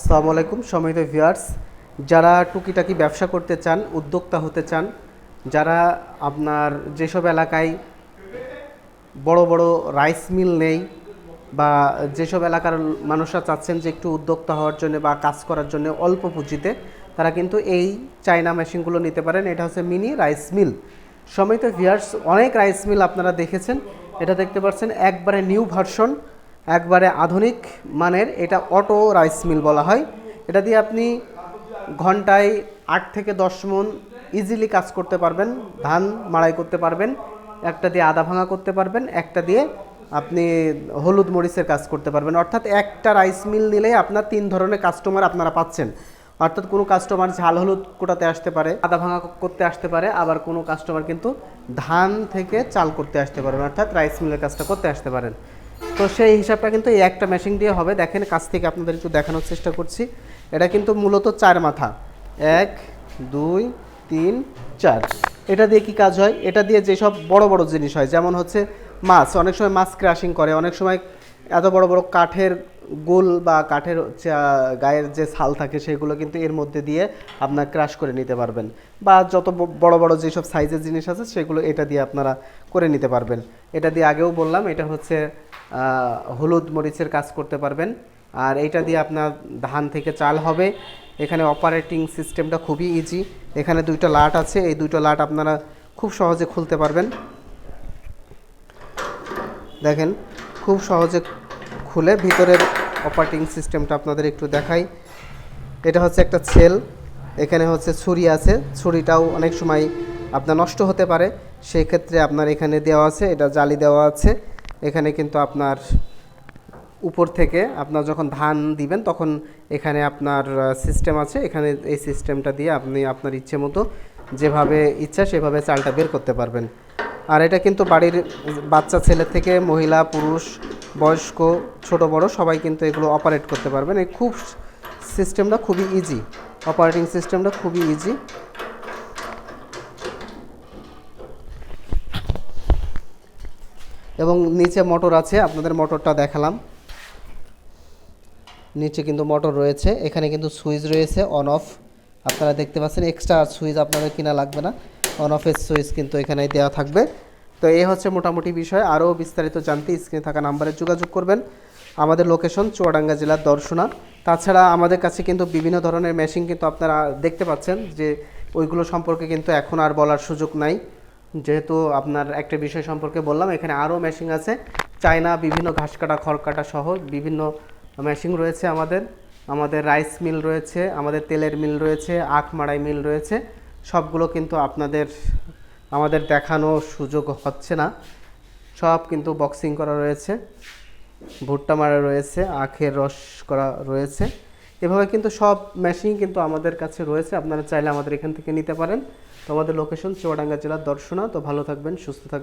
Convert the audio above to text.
আসসালামু আলাইকুম, সম্মানিত ভিউয়ার্স যারা টুকিটাকি ব্যবসা করতে চান, উদ্যোক্তা হতে চান, যারা আপনার যেসব এলাকায় বড় বড় রাইস মিল নেই বা যেসব এলাকার মানুষরা চাচ্ছেন যে একটু উদ্যোক্তা হওয়ার জন্য বা কাজ করার জন্য অল্প পুঁজিতে, তারা কিন্তু এই চায়না মেশিনগুলো নিতে পারেন। এটা হচ্ছে মিনি রাইস মিল সম্মানিত ভিয়ার্স অনেক রাইস মিল আপনারা দেখেছেন। এটা দেখতে পাচ্ছেন, একবারে নিউ ভার্সন একবারে আধুনিক মানের এটা অটো রাইস মিল বলা হয়। এটা দিয়ে আপনি ঘন্টায় আট থেকে দশ মন ইজিলি কাজ করতে পারবেন, ধান মাড়াই করতে পারবেন, একটা দিয়ে আদা ভাঙা করতে পারবেন, একটা দিয়ে আপনি হলুদ মরিচের কাজ করতে পারবেন। অর্থাৎ একটা রাইস মিল নিলেই আপনার তিন ধরনের কাস্টমার আপনারা পাচ্ছেন। অর্থাৎ কোনো কাস্টমার ঝাল হলুদ কোটাতে আসতে পারে, আদা ভাঙা করতে আসতে পারে, আবার কোনো কাস্টমার কিন্তু ধান থেকে চাল করতে আসতে পারেন, অর্থাৎ রাইস মিলের কাজটা করতে আসতে পারেন। তো সেই হিসাবটা কিন্তু এই একটা মেশিন দিয়ে হবে। দেখেন, কাছ থেকে আপনাদের একটু দেখানোর চেষ্টা করছি। এটা কিন্তু মূলত চার মাথা। এক, দুই, তিন, চার। এটা দিয়ে কি কাজ হয়? এটা দিয়ে যেসব বড় বড় জিনিস হয়, যেমন হচ্ছে মাছ। অনেক সময় মাছ ক্রাশিং করে। অনেক সময় এত বড় বড় কাঠের গোল বা কাঠের গায়ের যে ছাল থাকে, সেগুলো কিন্তু এর মধ্যে দিয়ে আপনার ক্রাশ করে নিতে পারবেন। বা যত বড় বড় যেসব সাইজের জিনিস আছে, সেগুলো এটা দিয়ে আপনারা করে নিতে পারবেন। এটা দিয়ে আগেও বললাম, এটা হচ্ছে হলুদ মরিচের কাজ করতে পারবেন। আর এইটা দিয়ে আপনার ধান থেকে চাল হবে। এখানে অপারেটিং সিস্টেমটা খুবই ইজি এখানে দুইটা লাট আছে। এই দুইটা লাট আপনারা খুব সহজে খুলতে পারবেন। দেখেন, খুব সহজে খুলে ভিতরের অপারেটিং সিস্টেমটা আপনাদের একটু দেখাই। এটা হচ্ছে একটা সেল এখানে হচ্ছে ছুরি আছে। ছুরিটাও অনেক সময় আপনার নষ্ট হতে পারে। সেই ক্ষেত্রে আপনার এখানে দেওয়া আছে। এটা জালি দেওয়া আছে। এখানে কিন্তু আপনার উপর থেকে আপনার যখন ধান দিবেন, তখন এখানে আপনার সিস্টেম আছে। এখানে এই সিস্টেমটা দিয়ে আপনি আপনার ইচ্ছে মতো যেভাবে ইচ্ছা সেভাবে চালটা বের করতে পারবেন। আর এটা কিন্তু বাড়ির বাচ্চা, ছেলে থেকে মহিলা, পুরুষ, বয়স্ক, ছোট, বড় সবাই কিন্তু এগুলো অপারেট করতে পারবেন। এই খুব সিস্টেমটা খুবই ইজি অপারেটিং সিস্টেমটা খুবই ইজি এবং নিচে মোটর আছে, আপনাদের মোটরটা দেখালাম। নিচে কিন্তু মোটর রয়েছে, এখানে কিন্তু সুইচ রয়েছে অন অফ আপনারা দেখতে পাচ্ছেন এক্সট্রা সুইচ আপনাদের কিনা লাগবে না অন অফের সুইচ কিন্তু এখানে দেওয়া থাকবে। তো এই হচ্ছে মোটামুটি বিষয়, আরও বিস্তারিত জানতে স্ক্রিনে থাকা নাম্বারে যোগাযোগ করবেন। আমাদের লোকেশন চুয়াডাঙ্গা জেলার দর্শনা। তাছাড়া আমাদের কাছে কিন্তু বিভিন্ন ধরনের মেশিন কিন্তু আপনারা দেখতে পাচ্ছেন যে ওইগুলো সম্পর্কে কিন্তু এখন আর বলার সুযোগ নাই। যেহেতু আপনার একটা বিষয় সম্পর্কে বললাম, এখানে আরও মেশিন আছে। চায়না, বিভিন্ন ঘাস কাটা, খড় কাটা সহ বিভিন্ন মেশিন রয়েছে আমাদের। আমাদের রাইস মিল রয়েছে, আমাদের তেলের মিল রয়েছে, আখ মাড়াই মিল রয়েছে। সবগুলো কিন্তু আপনাদের, আমাদের দেখানো সুযোগ হচ্ছে না। সব কিন্তু বক্সিং করা রয়েছে। ভুট্টা মারা রয়েছে, আখের রস করা রয়েছে। এভাবে কিন্তু সব মেশিন কিন্তু আমাদের কাছে রয়েছে। আপনারা চাইলে আমাদের এখান থেকে নিতে পারেন। তো আমাদের লোকেশন চুয়াডাঙ্গা জেলার দর্শনা। তো ভালো থাকবেন, সুস্থ থাকবেন।